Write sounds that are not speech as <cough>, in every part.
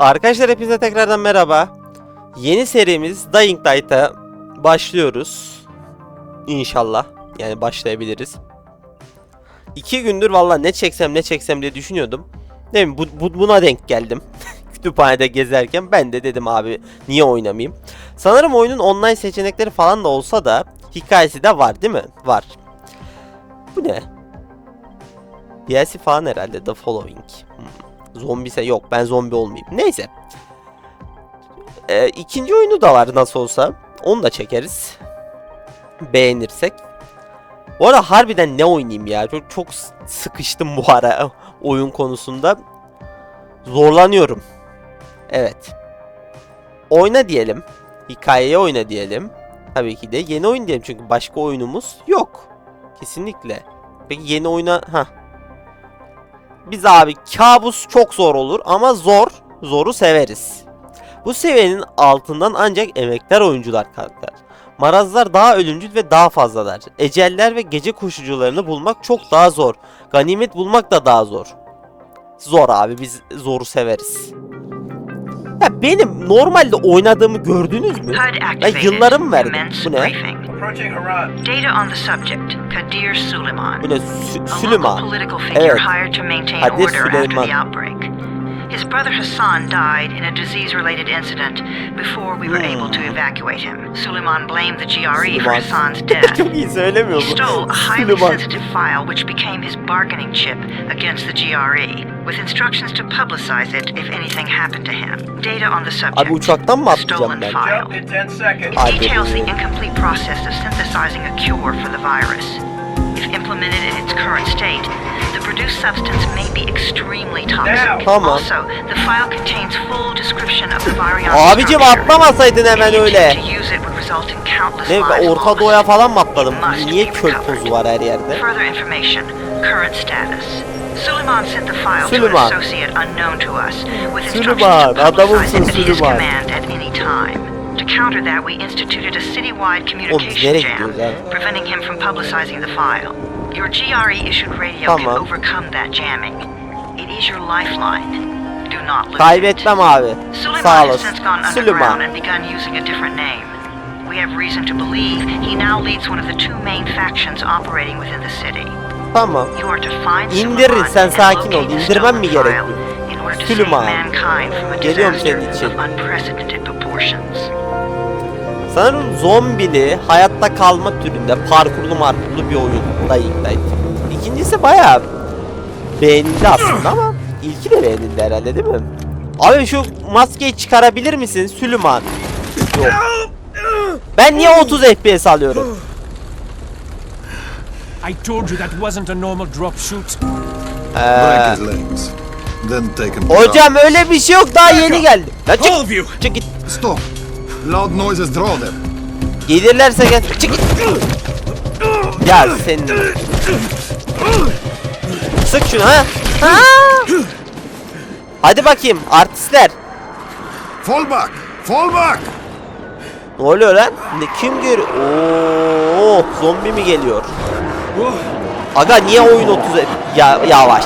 Arkadaşlar hepinize tekrardan merhaba. Yeni serimiz Dying Light'a başlıyoruz. İnşallah. Yani başlayabiliriz. İki gündür valla ne çeksem ne çeksem diye düşünüyordum. Değil mi? Bu, bu- buna denk geldim. <laughs> Kütüphanede gezerken ben de dedim abi niye oynamayayım. Sanırım oyunun online seçenekleri falan da olsa da hikayesi de var değil mi? Var. Bu ne? DLC falan herhalde The Following. Hmm. Zombise yok ben zombi olmayayım. Neyse. Ee, ikinci oyunu da var nasıl olsa. Onu da çekeriz. Beğenirsek. Bu arada harbiden ne oynayayım ya. Çok, çok sıkıştım bu ara <laughs> oyun konusunda. Zorlanıyorum. Evet. Oyna diyelim. Hikayeye oyna diyelim. Tabii ki de yeni oyun diyelim çünkü başka oyunumuz yok. Kesinlikle. Peki yeni oyuna... ha biz abi kabus çok zor olur ama zor, zoru severiz. Bu seviyenin altından ancak emektar oyuncular kalkar. Marazlar daha ölümcül ve daha fazlalar. Eceller ve gece koşucularını bulmak çok daha zor. Ganimet bulmak da daha zor. Zor abi biz zoru severiz. Ya benim normalde oynadığımı gördünüz mü? Activated. yıllarım verdim. Bu ne? Data on the subject, Kadir Suleiman. Ne? A local political figure Evet. hired to maintain Kadir order after Süleyman. the outbreak. His brother Hassan died in a disease-related incident before we were able to evacuate him. Suleiman blamed the GRE for Hassan's death. <laughs> Çok iyi söylemiyor He stole a highly Süleyman. sensitive file which became his bargaining chip against the GRE, with instructions to publicize it if anything happened to him. Data on the subject. Abi uçaktan mı the atlayacağım stolen ben? file. In 10 seconds. It details the incomplete process of synthesizing a cure for the virus. If implemented in its current state, the produced substance may be extremely toxic. Now. Tamam. Also, the file contains full description of the virion Abicim structure. atlamasaydın hemen öyle. to use it would result in countless Ne lives Orta lost. Doğu'ya falan mı atladım? Must Niye be çöl tozu var her yerde? Further information, current status. Suleiman sent the file to Süleyman. an associate unknown to us with instructions to publicize it at his command at any time. To counter that, we instituted a citywide communication jam, preventing him from publicizing the file. Your GRE-issued radio Tamam. can overcome that jamming. It is your lifeline. Do not lose it. Kaybetmem abi. Suleiman Sağ has olasın. since gone underground Süleyman. and begun using a different name. We have reason to believe he now leads one of the two main factions operating within the city. Tamam. You are to find İndirin, Suleiman sen and sakin ol. locate the İndirmem mi stolen gerekiyor? file in order to Süleyman. mankind from a Geliyorum disaster senin için. of unprecedented proportions. Sanırım zombili, hayatta kalma türünde parkurlu markurlu bir oyun. Dying Light. İkincisi bayağı beğenildi aslında ama ilki de beğenildi herhalde değil mi? Abi şu maskeyi çıkarabilir misin Süleyman? Yok. Ben niye 30 FPS alıyorum? I told you that wasn't a normal drop shoot. To Hocam öyle bir şey yok daha yeni geldi. Ya çık, çık git. Stop! Loud noises draw them. Gelirlerse gel. Çık git. Ya senin. Sık şunu ha. ha. Hadi bakayım artistler. Fall back! Fall back! Ne oluyor lan? Ne, kim gör? Oo, zombi mi geliyor? Aga niye oyun 30 ya yavaş?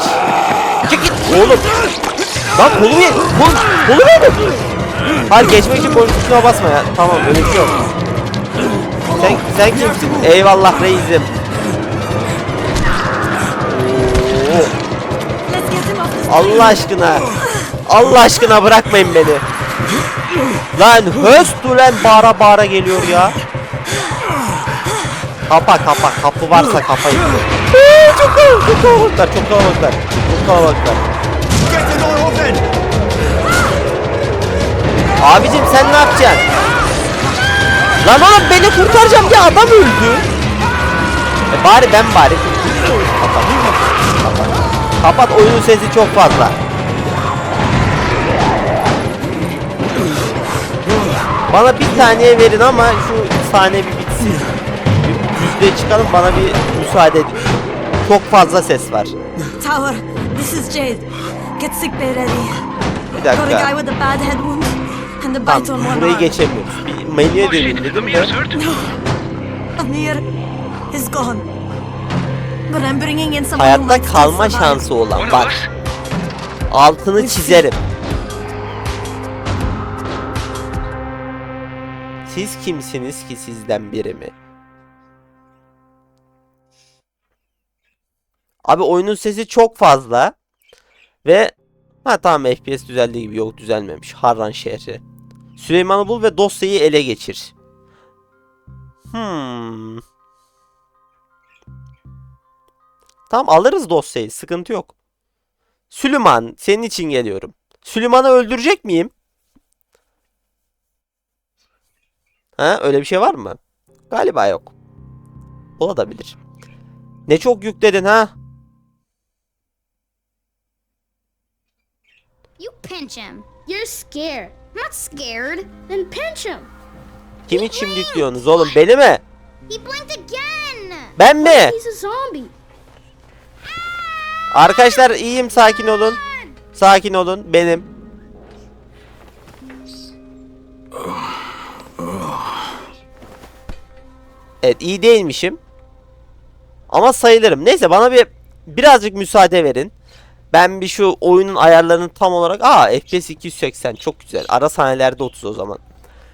Çık git oğlum. Lan kolu ye. Kol, kolu yedim. Hayır geçmek için boş tuşuna basma ya. Tamam öyle şey yok. Sen, sen kimsin? Eyvallah reisim. Oo. Allah aşkına. Allah aşkına bırakmayın beni. Lan höst ulen bağıra bağıra geliyor ya. Kapa kapa kapı varsa kalabalık, çok kalabalıklar, çok kalabalıklar, çok kalabalıklar. Abicim sen ne yapacaksın? Lan oğlum beni kurtaracağım diye adam öldü. E bari ben bari. Kapat. Kapat. Kapat oyunun sesi çok fazla. Bana bir saniye verin ama şu sahne bir bitsin. Yüzde çıkalım bana bir müsaade edin. Çok fazla ses var. Tower, this is Jade. Get sick bay ready. Bir Got a guy dakika. And the bite on one burayı arm. geçemiyoruz. Bir menüye döneyim dedim de. Amir is gone. But I'm bringing in someone Hayatta kalma şansı olan bak. Altını çizerim. Siz kimsiniz ki sizden biri mi? Abi oyunun sesi çok fazla. Ve ha tamam FPS düzeldiği gibi yok düzelmemiş. Harran şehri. Süleyman'ı bul ve dosyayı ele geçir. Hmm. Tamam alırız dosyayı. Sıkıntı yok. Süleyman senin için geliyorum. Süleyman'ı öldürecek miyim? Ha öyle bir şey var mı? Galiba yok. Olabilir. Ne çok yükledin ha? You pinch him. You're scared. Not scared. Then pinch him. Kim için yüklüyorsunuz oğlum? Beni mi? He blinked again. Ben mi? He's a zombie. Arkadaşlar iyiyim sakin olun. Sakin olun benim. Evet iyi değilmişim. Ama sayılırım. Neyse bana bir birazcık müsaade verin. Ben bir şu oyunun ayarlarını tam olarak... Aa FPS 280 çok güzel. Ara sahnelerde 30 o zaman.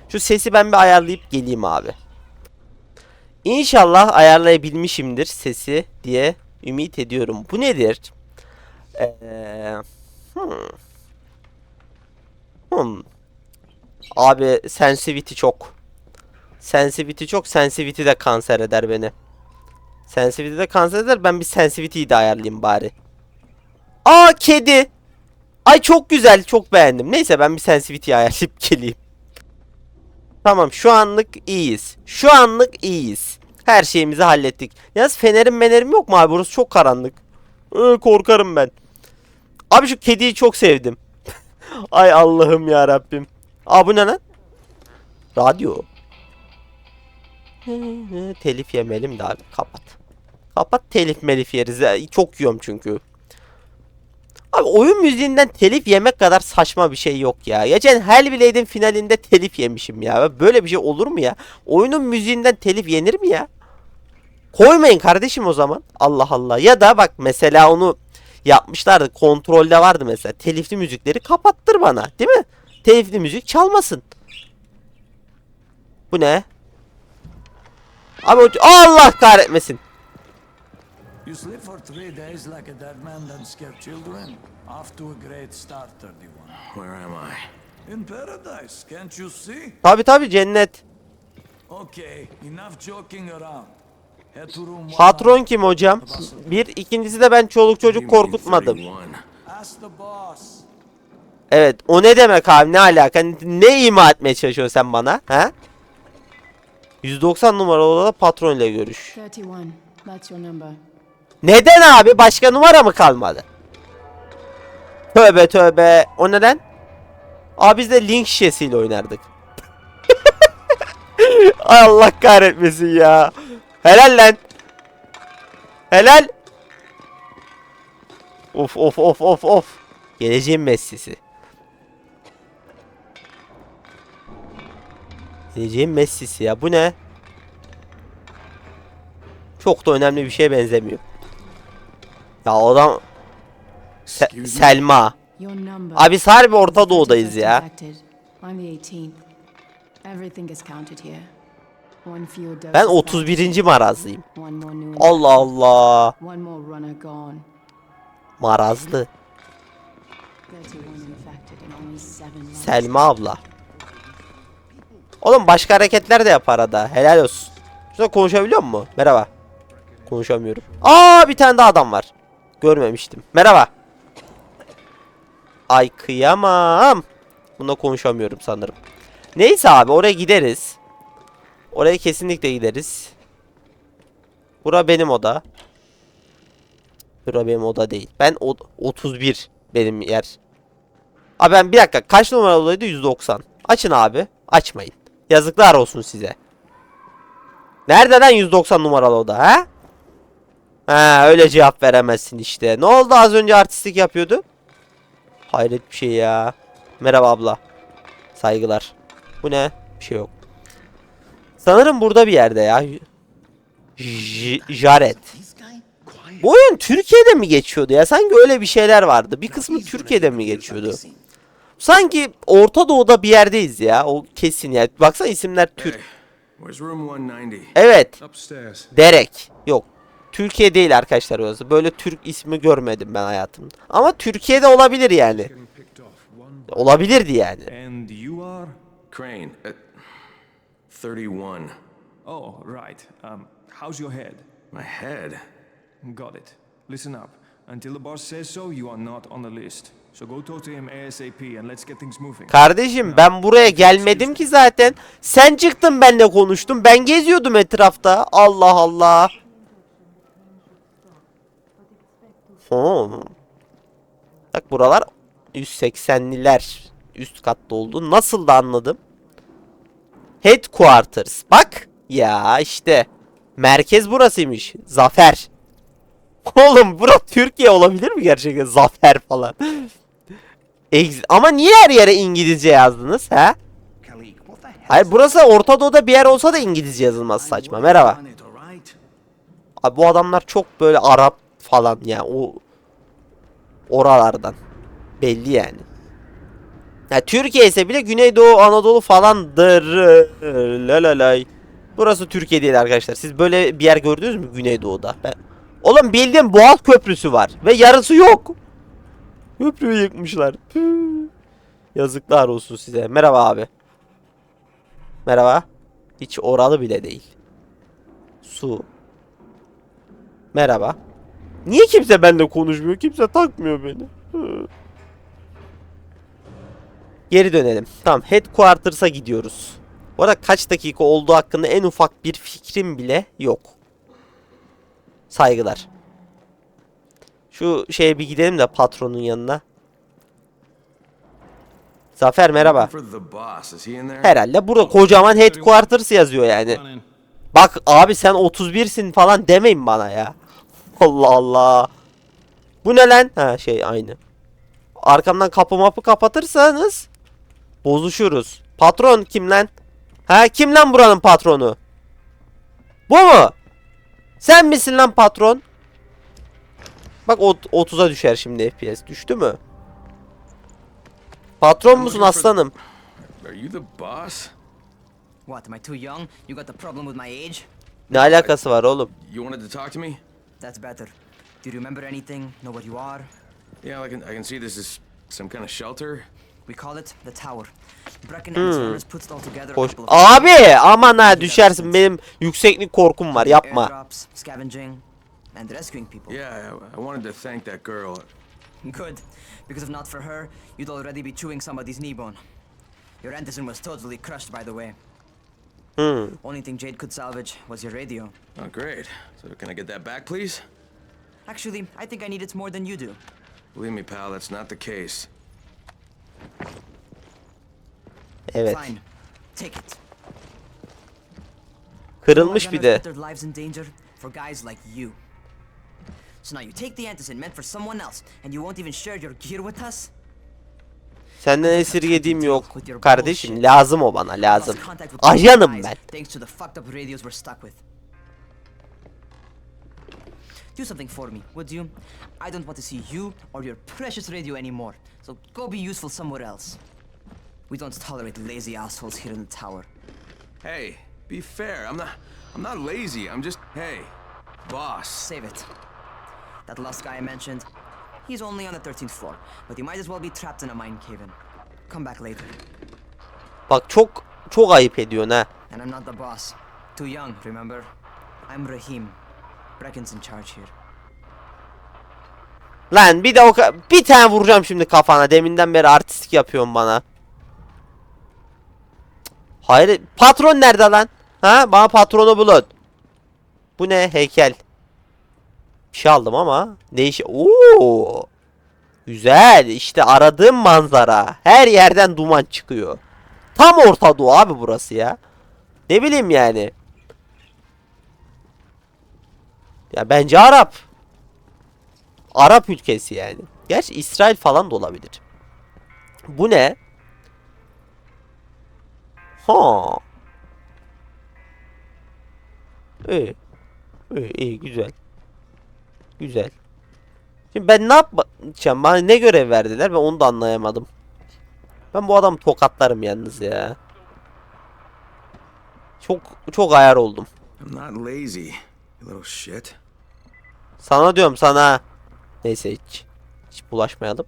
Şu sesi ben bir ayarlayıp geleyim abi. İnşallah ayarlayabilmişimdir sesi diye ümit ediyorum. Bu nedir? Ee, hmm. Hmm. Abi sensitivity çok. Sensitivity çok. Sensitivity de kanser eder beni. Sensitivity de kanser eder. Ben bir sensitivity'yi de ayarlayayım bari. Aa kedi. Ay çok güzel. Çok beğendim. Neyse ben bir sensitivity ayarlayıp <laughs> geleyim. Tamam şu anlık iyiyiz. Şu anlık iyiyiz. Her şeyimizi hallettik. Yalnız fenerim menerim yok mu abi? Burası çok karanlık. Ee, korkarım ben. Abi şu kediyi çok sevdim. <laughs> Ay Allah'ım ya Rabbim. Aa bu ne lan? Radyo. <laughs> telif yemelim de abi kapat. Kapat telif melif yeriz. Çok yiyorum çünkü. Abi oyun müziğinden telif yemek kadar saçma bir şey yok ya. Geçen Hellblade'in finalinde telif yemişim ya. Böyle bir şey olur mu ya? Oyunun müziğinden telif yenir mi ya? Koymayın kardeşim o zaman. Allah Allah. Ya da bak mesela onu yapmışlardı. Kontrolde vardı mesela. Telifli müzikleri kapattır bana. Değil mi? Telifli müzik çalmasın. Bu ne? Abi Allah kahretmesin. You sleep for three days like a dead man, then scare children? Off to a great start, 31. Where am I? In paradise, can't you see? Tabi tabi cennet. Okay, enough joking around. Patron kim hocam? Bir. ikincisi de ben çoluk çocuk korkutmadım. 31? Ask the boss. Evet o ne demek abi ne alaka ne ima etmeye çalışıyorsun sen bana ha? 190 numaralı odada patron ile görüş. 31. That's your number. Neden abi başka numara mı kalmadı? Tövbe tövbe o neden? Abi biz de link şişesiyle oynardık. <laughs> Allah kahretmesin ya. Helal lan. Helal. Of of of of of. Geleceğin Messi'si. Geleceğin Messi'si ya. Bu ne? Çok da önemli bir şeye benzemiyor. Ya adam Se-? Selma. Abi harbi Orta Doğu'dayız ya. infected. I'm the 18th. Everything is counted here. One fewer dose Ben of 31. marazlıyım. Allah Allah. Marazlı. 31 infected and only 7 lives. Selma abla. Oğlum başka hareketler de yap arada. Helal olsun. Şurada konuşabiliyor mu? Merhaba. Konuşamıyorum. Aa bir tane daha adam var. Görmemiştim. Merhaba. Ay kıyamam. Bunda konuşamıyorum sanırım. Neyse abi oraya gideriz. Oraya kesinlikle gideriz. Bura benim oda. Bura benim oda değil. Ben o 31 benim yer. Abi ben bir dakika kaç numaralı odaydı? 190. Açın abi. Açmayın. Yazıklar olsun size. Nerede lan 190 numaralı oda ha? Ha öyle cevap veremezsin işte. Ne oldu az önce artistlik yapıyordu? Hayret bir şey ya. Merhaba abla. Saygılar. Bu ne? Bir şey yok. Sanırım burada bir yerde ya. J- Jared. Bu oyun Türkiye'de mi geçiyordu ya? Sanki öyle bir şeyler vardı. Bir kısmı Türkiye'de mi geçiyordu? Sanki Orta Doğu'da bir yerdeyiz ya. O kesin ya. Baksana isimler Türk. Hey, where's room 190? Evet. Derek. Yok. Türkiye değil arkadaşlar orası. Böyle Türk ismi görmedim ben hayatımda. Ama Türkiye'de olabilir yani. Olabilirdi yani. And you are? Crane, uh, 31. Oh, right. Um, how's your head? My head. Got it. Listen up. Until the boss says so, you are not on the list. So go talk to him ASAP and let's get things moving. Kardeşim ben buraya gelmedim ki zaten. Sen çıktın benimle konuştun. Ben geziyordum etrafta. Allah Allah. Hmm. Bak buralar 180'liler üst katta oldu. Nasıl da anladım? Headquarters. Bak. Ya işte. Merkez burasıymış. Zafer. <laughs> Oğlum bura Türkiye olabilir mi gerçekten? Zafer falan. <laughs> Ama niye her yere İngilizce yazdınız ha? Hayır burası Orta Doğu'da bir yer olsa da İngilizce yazılmaz saçma. Merhaba. Abi bu adamlar çok böyle Arap falan ya o oralardan. Belli yani. Ya Türkiye ise bile Güneydoğu Anadolu falandır. La la lay. Burası Türkiye değil arkadaşlar. Siz böyle bir yer gördünüz mü Güneydoğu'da? Ben... Oğlum bildiğin Boğaz Köprüsü var ve yarısı yok. Köprüyü yıkmışlar. Yazıklar olsun size. Merhaba abi. Merhaba. Hiç oralı bile değil. Su. Merhaba. Niye kimse benimle konuşmuyor? Kimse takmıyor beni. Hı. Geri dönelim. Tamam headquarters'a gidiyoruz. Bu arada kaç dakika olduğu hakkında en ufak bir fikrim bile yok. Saygılar. Şu şeye bir gidelim de patronun yanına. Zafer merhaba. Herhalde burada kocaman headquarters yazıyor yani. Bak abi sen 31'sin falan demeyin bana ya. <laughs> Allah Allah. Bu ne lan? Ha şey aynı. Arkamdan kapı mapı kapatırsanız bozuşuruz. Patron kim lan? Ha kim lan buranın patronu? Bu mu? Sen misin lan patron? Bak ot- 30'a düşer şimdi FPS. Düştü mü? Patron musun aslanım? Are you the boss? What, am I too young? You got the problem with my age? Ne alakası var oğlum? You wanted to talk to me? That's better. Do you remember anything? Know what you are? Yeah, I can, I can see this is some kind of shelter. We call it the Tower. Brecken and hmm. Service it all together. Koş. Abi aman ha düşersin benim yükseklik korkum var yapma. Airdrops, scavenging, and rescuing people. Yeah, I, I wanted to thank that girl. Good, because if not for her, you'd already be chewing somebody's knee bone. Your Anderson was totally crushed, by the way. Hmm. Only thing Jade could salvage was your radio. Oh, great. So can I get that back, please? Actually, I think I need it more than you do. Believe me, pal, that's not the case. Evet. Fine, take it. Kırılmış bir de. Their lives in danger for guys like you. So now you take the Anderson meant for someone else, and you won't even share your gear with us? Senden esirgediğim yok. Kardeşim lazım o bana lazım. Ajanım ben. Do something for me, would you? I don't want to see you or your precious radio anymore. So go be useful somewhere else. We don't tolerate lazy assholes here in the tower. Hey, be fair. I'm not I'm not lazy. I'm just hey, boss. Save it. That last guy I mentioned, he's only on the 13th floor, but he might as well be trapped in a mine cave-in. Come back later. Bak çok çok ayıp ediyorsun ha. And I'm not the boss. Too young, remember? I'm Rahim. Brecken's in charge here. Lan bir de o bir tane vuracağım şimdi kafana. Deminden beri artistik yapıyorsun bana. Hayır patron nerede lan? Ha bana patronu bulun. Bu ne heykel? Bir şey aldım ama değiş. Oo. Güzel işte aradığım manzara. Her yerden duman çıkıyor. Tam Orta Doğu abi burası ya. Ne bileyim yani. Ya bence Arap. Arap ülkesi yani. Gerçi İsrail falan da olabilir. Bu ne? Ha. İyi. İyi, iyi güzel. Güzel. Şimdi ben ne yapacağım? Bana ne görev verdiler? Ben onu da anlayamadım. Ben bu adamı tokatlarım yalnız ya. Çok çok ayar oldum. Sana diyorum sana. Neyse hiç. Hiç bulaşmayalım.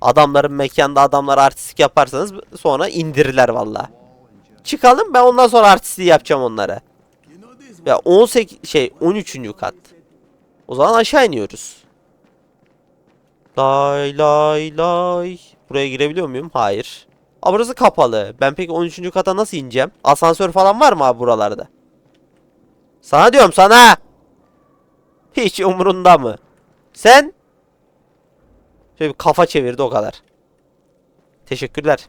Adamların mekanda adamlar artistik yaparsanız sonra indirirler valla. Çıkalım ben ondan sonra artistliği yapacağım onlara. Ya 18 şey 13. kat. O zaman aşağı iniyoruz. Lay lay lay. Buraya girebiliyor muyum? Hayır. Aa burası kapalı. Ben peki 13. kata nasıl ineceğim? Asansör falan var mı abi buralarda? Sana diyorum sana. Hiç umurunda mı? Sen? Şöyle bir kafa çevirdi o kadar. Teşekkürler.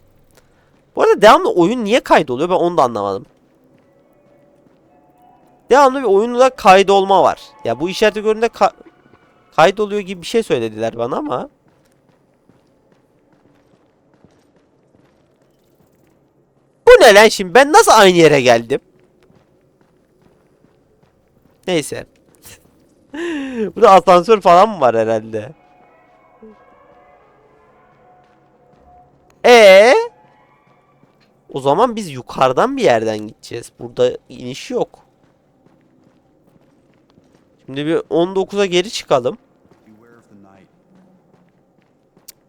Bu arada devamlı oyun niye kaydoluyor ben onu da anlamadım. Devamlı bir oyunda kaydolma var. Ya bu işareti göründe ka kaydoluyor gibi bir şey söylediler bana ama. Bu ne lan şimdi ben nasıl aynı yere geldim? Neyse. <laughs> Burada asansör falan mı var herhalde? E O zaman biz yukarıdan bir yerden gideceğiz. Burada iniş yok. Şimdi bir 19'a geri çıkalım.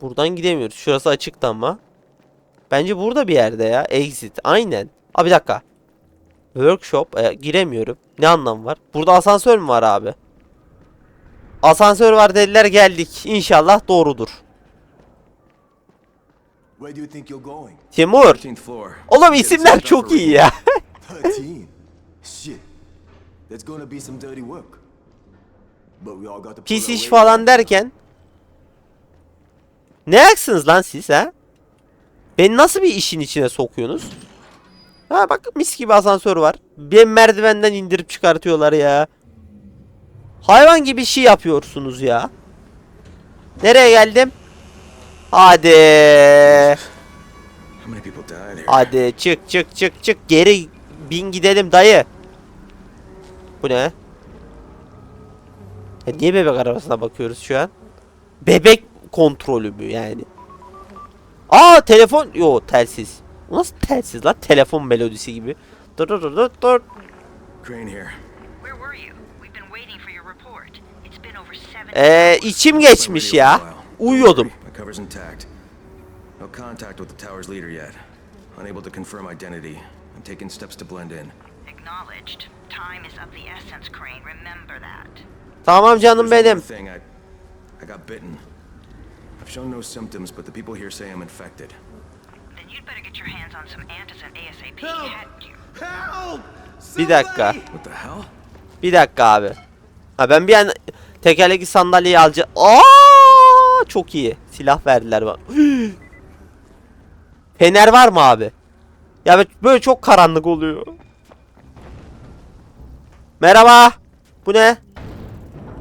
Buradan gidemiyoruz. Şurası açıktı ama. Bence burada bir yerde ya. Exit. Aynen. Aa bir dakika. Workshop. E, giremiyorum. Ne anlam var? Burada asansör mü var abi? Asansör var dediler geldik. İnşallah doğrudur. Timur. 13th floor. Oğlum isimler çok iyi ya. 13? Shit. That's gonna be some dirty work. But we all got to pull Pis iş falan derken. Ne yaksınız lan siz ha? Beni nasıl bir işin içine sokuyorsunuz? Ha bak mis gibi asansör var. Ben merdivenden indirip çıkartıyorlar ya. Hayvan gibi şey yapıyorsunuz ya. Nereye geldim? Hadi. Hadi çık çık çık çık geri bin gidelim dayı. Bu ne? Ya niye bebek arabasına bakıyoruz şu an? Bebek kontrolü mü yani? Aa telefon yo telsiz. Bu Nasıl telsiz lan? Telefon melodisi gibi. Dur dur dur dur dur. Crane here. Where were you? We've been waiting for your report. It's been over seven Ee, içim geçmiş ya. Uyuyordum. My cover's intact. No contact with the tower's leader yet. Unable to confirm identity. I'm taking steps to blend in. Acknowledged. Time is of the essence, Crane. Remember that. Tamam canım benim. I, got bitten. I've shown no symptoms, but the people here say I'm infected. Then you'd better get your hands on some antizin ASAP. Help! Bir dakika. What the hell? Bir dakika abi. Ha ben bir an tekerlekli sandalyeyi alacağım. Aa çok iyi. Silah verdiler bana. <gasps> Fener var mı abi? Ya böyle çok karanlık oluyor. Merhaba. Bu ne?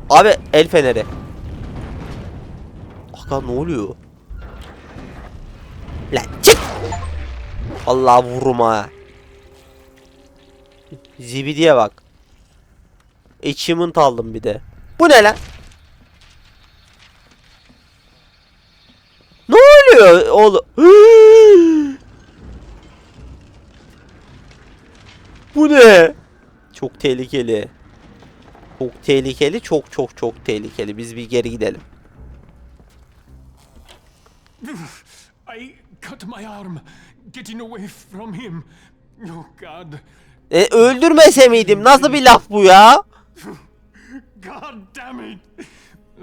Abi el feneri. Aga ne oluyor? Lan çık. Allah vururum ha. Zibidiye bak. Achievement aldım bir de. Bu ne lan? Ne oluyor oğlum? <gasps> Bu ne? Çok tehlikeli. Çok tehlikeli, çok çok çok tehlikeli. Biz bir geri gidelim. <laughs> I cut my arm getting away from him. Oh God. E, öldürmese miydim? Nasıl bir laf bu ya? <laughs> God damn it.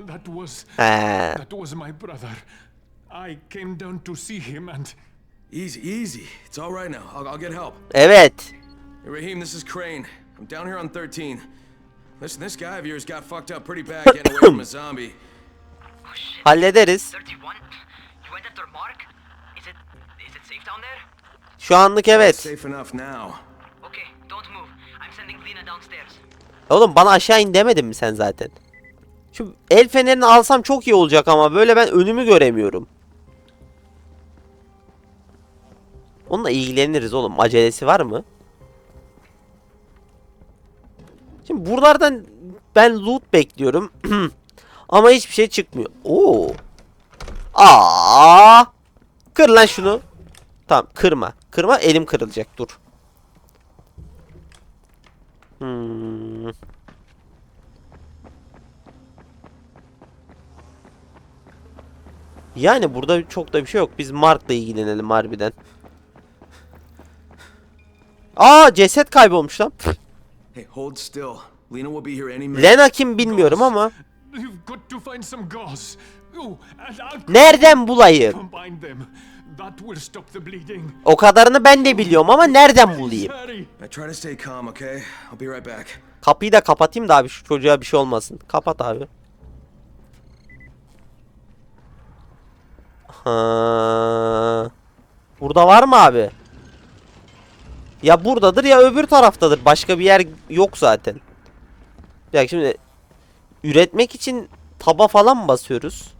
That was He. that was my brother. I came down to see him and Easy, easy. It's all right now. I'll, I'll get help. Evet. Hey, Raheem, this is Crane. I'm down here on 13. Listen, this guy of yours got fucked up pretty bad getting away from a <coughs> zombie. Oh shit. Hallederiz. 31? You went after Mark? Is it is it safe down there? Şu anlık evet. Safe enough now. Okay, don't move. I'm sending Lena downstairs. Oğlum bana aşağı in demedin mi sen zaten? Şu el fenerini alsam çok iyi olacak ama böyle ben önümü göremiyorum. Onunla ilgileniriz oğlum. Acelesi var mı? Şimdi buralardan ben loot bekliyorum. <clears throat> ama hiçbir şey çıkmıyor. Oo. Aa! Kır lan şunu. Tamam kırma. Kırma elim kırılacak dur. Hmm. Yani burada çok da bir şey yok. Biz Mark'la ilgilenelim harbiden. Aa ceset kaybolmuş lan. Hey, hold still. Lena will be here any minute. Lena kim bilmiyorum ama. You've got to find some gauze. Oh, and I'll Nereden bulayım? combine them. That will stop the bleeding. O kadarını ben de biliyorum ama nereden bulayım? Hurry. Now try to stay calm, okay? I'll be right back. Kapıyı da kapatayım da abi şu çocuğa bir şey olmasın. Kapat abi. Ha. Burada var mı abi? Ya buradadır ya öbür taraftadır. Başka bir yer yok zaten. Dakika şimdi üretmek için taba falan mı basıyoruz?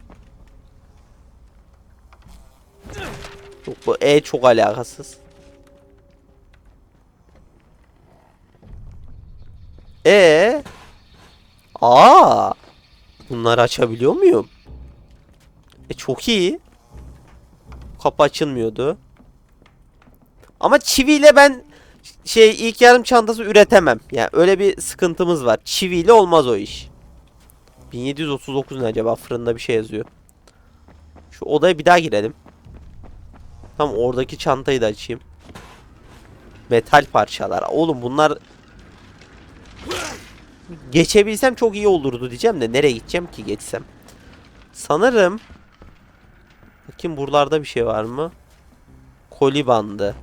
Yok bu E çok alakasız. E Aa Bunları açabiliyor muyum? E çok iyi. Kapı açılmıyordu. Ama çiviyle ben şey ilk yarım çantası üretemem. Yani öyle bir sıkıntımız var. Çiviyle olmaz o iş. 1739 ne acaba? Fırında bir şey yazıyor. Şu odaya bir daha girelim. Tam oradaki çantayı da açayım. Metal parçalar. Oğlum bunlar Geçebilsem çok iyi olurdu diyeceğim de nereye gideceğim ki geçsem. Sanırım Bakayım buralarda bir şey var mı? Koli bandı.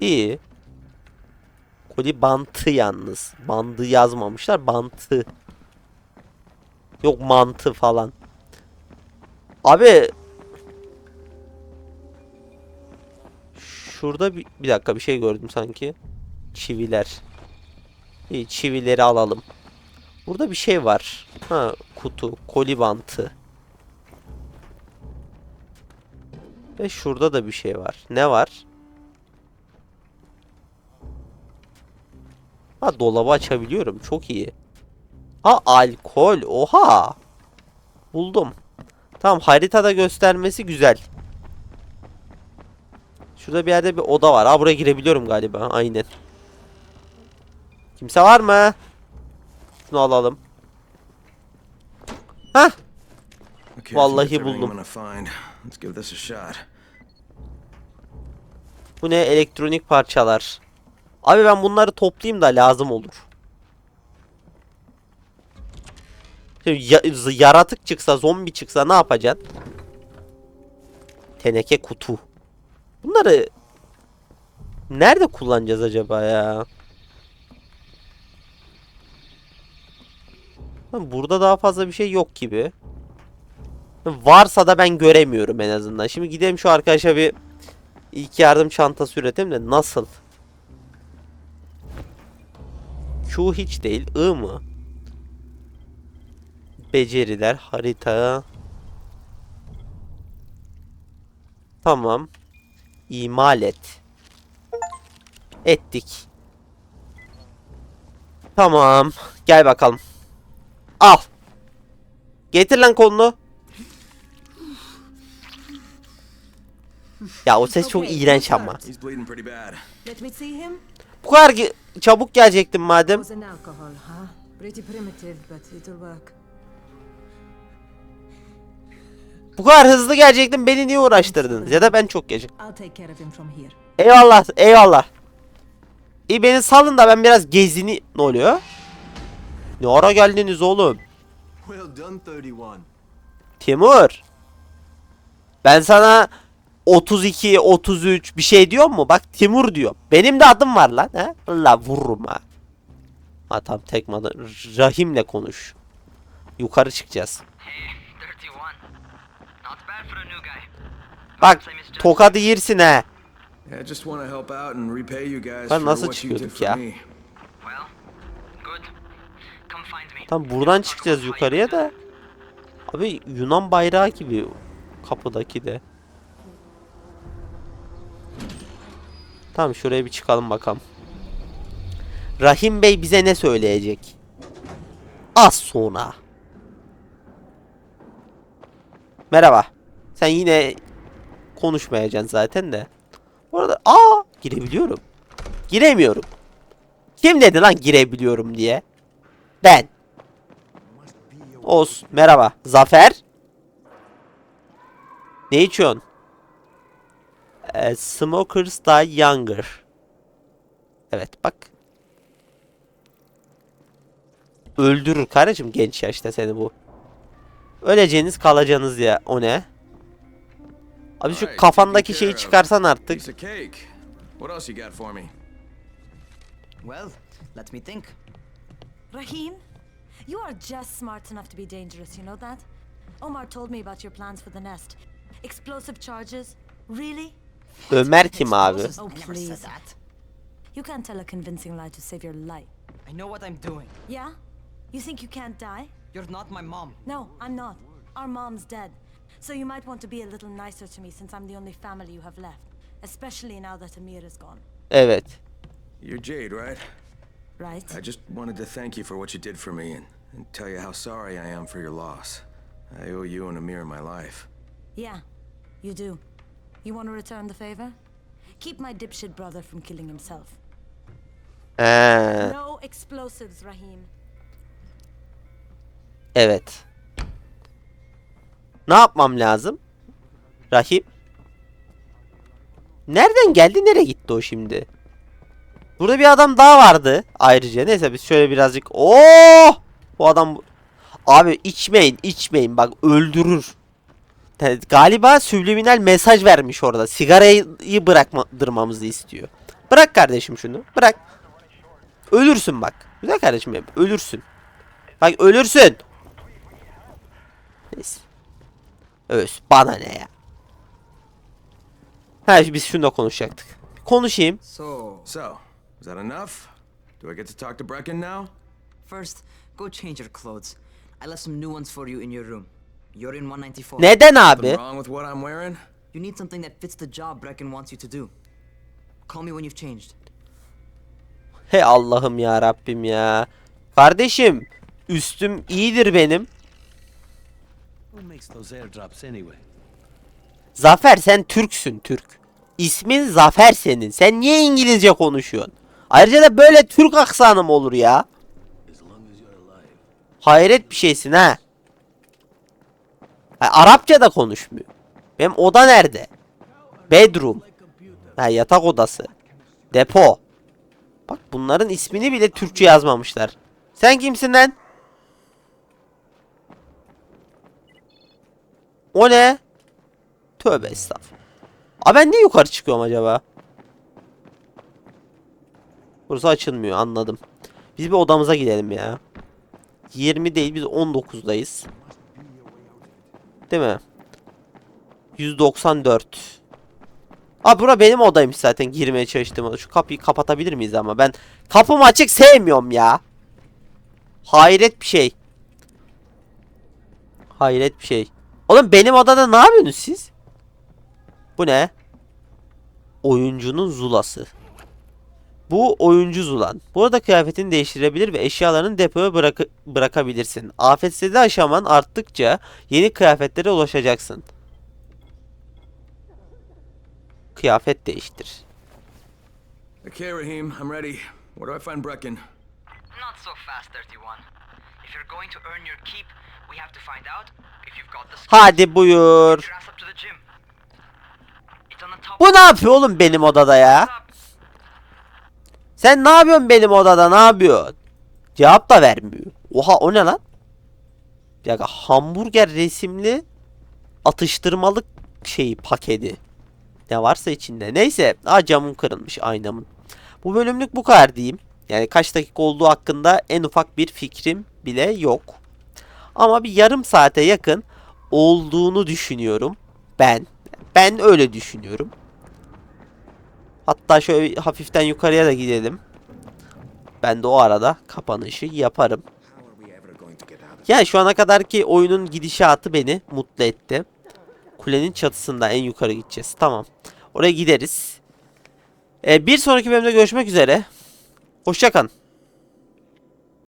İyi. Koli bantı yalnız. Bandı yazmamışlar. Bantı. Yok mantı falan. Abi Şurada bir, bir dakika bir şey gördüm sanki. Çiviler. İyi çivileri alalım. Burada bir şey var. Ha kutu, koli bantı. Ve şurada da bir şey var. Ne var? Ha dolabı açabiliyorum. Çok iyi. Ha alkol. Oha. Buldum. Tamam haritada göstermesi güzel. Şurada bir yerde bir oda var. Ha buraya girebiliyorum galiba. Aynen. Kimse var mı? Şunu alalım. I Vallahi buldum. Bu ne? Elektronik parçalar. Abi ben bunları toplayayım da lazım olur. Şimdi ya- yaratık çıksa, zombi çıksa ne yapacaksın? Teneke kutu. Bunları nerede kullanacağız acaba ya? Burada daha fazla bir şey yok gibi. Varsa da ben göremiyorum en azından. Şimdi gidelim şu arkadaşa bir İlk yardım çantası üretelim de nasıl? Q hiç değil. I mı? Beceriler, harita. Tamam. İmal et. Ettik. Tamam. Gel bakalım. Al. Getir lan kolunu. Ya o ses çok iğrenç ama. Bu kadar çabuk gelecektim madem. Bu kadar hızlı gelecektim beni niye uğraştırdınız? Ya da ben çok geç. Eyvallah eyvallah. İyi beni salın da ben biraz gezini... Ne oluyor? Ne ara geldiniz oğlum? Well done, 31. Timur. Ben sana 32, 33 bir şey diyor mu? Bak Timur diyor. Benim de adım var lan. He? Allah vururum ha. Ha tamam tekme Rahim'le konuş. Yukarı çıkacağız. Hey, 31. Not bad for a new guy. Bak tokadı yersin he. Ben nasıl çıkıyorduk ya? Tam buradan çıkacağız yukarıya da. Abi Yunan bayrağı gibi kapıdaki de. Tamam şuraya bir çıkalım bakalım. Rahim Bey bize ne söyleyecek? Az sonra. Merhaba. Sen yine konuşmayacaksın zaten de. Bu arada aa girebiliyorum. Giremiyorum. Kim dedi lan girebiliyorum diye? Ben. Oz merhaba. Zafer. Ne içiyorsun? Ee, smokers die younger. Evet bak. Öldürür kardeşim genç yaşta seni bu. Öleceğiniz kalacağınız ya. O ne? Abi şu kafandaki şeyi çıkarsan artık. Piece of cake. What else you got for me? Well, let me think. Rahim, you are just smart enough to be dangerous, you know that? Omar told me about your plans for the nest. Explosive charges? Really? Ömer kim abi? Oh, I never said please. You can't tell a convincing lie to save your life. I know what I'm doing. Yeah? You think you can't die? You're not my mom. No, I'm not. Our mom's dead. So you might want to be a little nicer to me since I'm the only family you have left. Especially now that Amir is gone. Evet. You're Jade, right? Right? I just wanted to thank you for what you did for me and, and tell you how sorry I am for your loss. I owe you and Amir my life. Yeah, you do. You want to return the favor? Keep my dipshit brother from killing himself. Ee, No explosives, Rahim. evet. Ne yapmam lazım? Rahip. Nereden geldi? Nereye gitti o şimdi? Burada bir adam daha vardı. Ayrıca neyse biz şöyle birazcık. Oo! Bu adam abi içmeyin, içmeyin. Bak öldürür. Yani galiba subliminal mesaj vermiş orada. Sigarayı bırakmamızı istiyor. Bırak kardeşim şunu. Bırak. Ölürsün bak. Güzel kardeşim benim. Ölürsün. Bak ölürsün. Neyse. Öz. Bana ne ya. Ha biz şunu da konuşacaktık. Konuşayım. So, So, is that enough? Do I get to talk to Brecken now? first, go change your clothes. I left some new ones for you in your room. You're in 194. Neden abi? wrong with what I'm wearing? You need something that fits the job Brecken wants you to do. Call me when you've changed. He Allah'ım ya Rabbim ya. Kardeşim üstüm iyidir benim. Who makes those airdrops anyway? Zafer sen Türksün Türk. İsmin Zafer senin. Sen niye İngilizce konuşuyorsun? Ayrıca da böyle Türk aksanı mı olur ya? Hayret bir şeysin ha. Ha Arapça da konuşmuyor. Benim oda nerede? Bedroom. Ha yatak odası. Depo. Bak bunların ismini bile Türkçe yazmamışlar. Sen kimsin lan? O ne? Tövbe estağfurullah. Aa ben niye yukarı çıkıyorum acaba? Burası açılmıyor anladım. Biz bir odamıza gidelim ya. 20 değil biz 19'dayız. Değil mi? 194. Aa bura benim odaymış zaten girmeye çalıştığım oda. Şu kapıyı kapatabilir miyiz ama ben kapımı açık sevmiyorum ya. Hayret bir şey. Hayret bir şey. Oğlum benim odada ne yapıyorsunuz siz? Bu ne? Oyuncunun zulası. Bu oyuncu Zulan. Bu arada kıyafetini değiştirebilir ve eşyalarını depoya bırak bırakabilirsin. Afetsizliği aşaman arttıkça yeni kıyafetlere ulaşacaksın. Kıyafet değiştir. Okay, Raheem, I'm ready. Where do I find Brecken? Not so fast, 31. If you're going to earn your keep, we have to find out if you've got the skills. Hadi buyur. Bu ne yapıyor oğlum benim odada ya? Sen ne yapıyorsun benim odada ne yapıyorsun? Cevap da vermiyor. Oha o ne lan? Dakika hamburger resimli atıştırmalık şeyi paketi. Ne varsa içinde. Neyse. Aa camım kırılmış aynamın. Bu bölümlük bu kadar diyeyim. Yani kaç dakika olduğu hakkında en ufak bir fikrim bile yok. Ama bir yarım saate yakın olduğunu düşünüyorum. Ben. Ben öyle düşünüyorum. Hatta şöyle hafiften yukarıya da gidelim. Ben de o arada kapanışı yaparım. Yani şu ana kadarki oyunun gidişatı beni mutlu etti. Kulenin çatısında en yukarı gideceğiz. Tamam. Oraya gideriz. Ee, bir sonraki bölümde görüşmek üzere. Hoşçakalın.